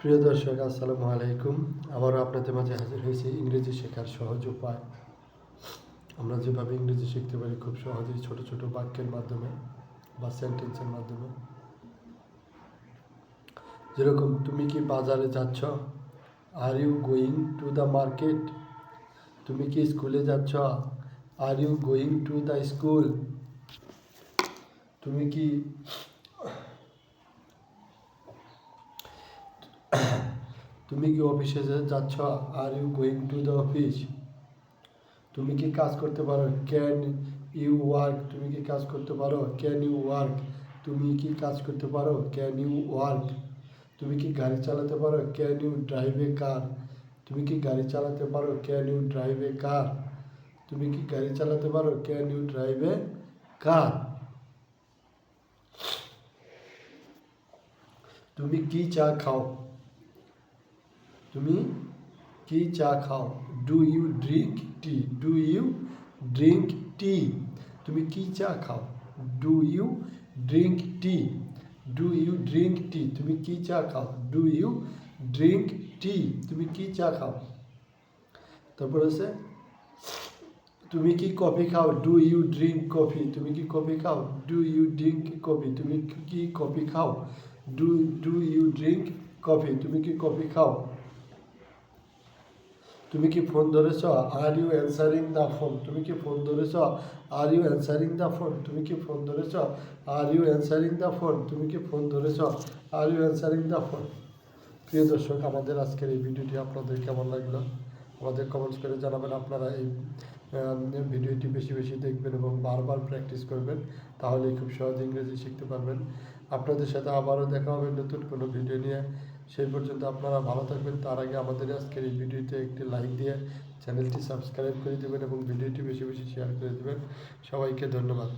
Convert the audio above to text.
প্রিয় দর্শক, আসসালামু আলাইকুম। আবারও আপনাদের মাঝে হাজির হয়েছি ইংরেজি শেখার সহজ উপায়। আমরা যেভাবে ইংরেজি শিখতে পারি খুব সহজেই ছোট ছোট বাক্যের মাধ্যমে বা সেন্টেন্সের মাধ্যমে। যেরকম, তুমি কি বাজারে যাচ্ছ? Are you going to the market তুমি কি স্কুলে যাচ্ছ? Are you going to the school তুমি কি তুমি কি অফিসে যাচ্ছ? Are you going to the office তুমি কি কাজ করতে পারো? ক্যান ইউ ওয়ার্ক তুমি কি কাজ করতে পারো? ক্যান ইউ ওয়ার্ক তুমি কি কাজ করতে পারো? ক্যান ইউ ওয়ার্ক তুমি কি গাড়ি চালাতে পারো? Can you drive a car তুমি কি গাড়ি চালাতে পারো? Can you drive a car তুমি কি গাড়ি চালাতে পারো? Can you drive a car তুমি কি চা খাও? তুমি কি চা খাও? Do you drink tea do you drink tea তুমি কি চা খাও? Do you drink tea do you drink tea তুমি কি চা খাও? ডু ইউ ড্রিঙ্ক টি তুমি কি চা খাও? তারপর আছে, তুমি কি কফি খাও? ডু ইউ ড্রিঙ্ক কফি তুমি কি কফি খাও? ডু ইউ ড্রিঙ্ক কফি তুমি কি কফি খাও? Do do you drink coffee তুমি কি কফি খাও? তুমি কি ফোন ধরেছ? Are you answering the phone তুমি কি ফোন ধরেছ? Are you answering the phone তুমি কি ফোন ধরেছ? Are you answering the phone তুমি কি ফোন ধরেছ? Are you answering the phone প্রিয় দর্শক, আমাদের আজকের এই ভিডিওটি আপনাদের কেমন লাগল? আমাদের কমেন্টস করে জানাবেন আপনারা এই ভিডিওটি বেশি বেশি দেখবেন এবং বারবার প্র্যাকটিস করবেন, তাহলেই খুব সহজে ইংরেজি শিখতে পারবেন। আপনাদের সাথে আবারও দেখা হবে নতুন কোনো ভিডিও নিয়ে। সেই পর্যন্ত আপনারা ভালো থাকবেন। তার আগে আমাদের আজকের এই ভিডিওতে একটি লাইক দিয়ে চ্যানেলটি সাবস্ক্রাইব করে দেবেন এবং ভিডিওটি বেশি বেশি শেয়ার করে দেবেন। সবাইকে ধন্যবাদ।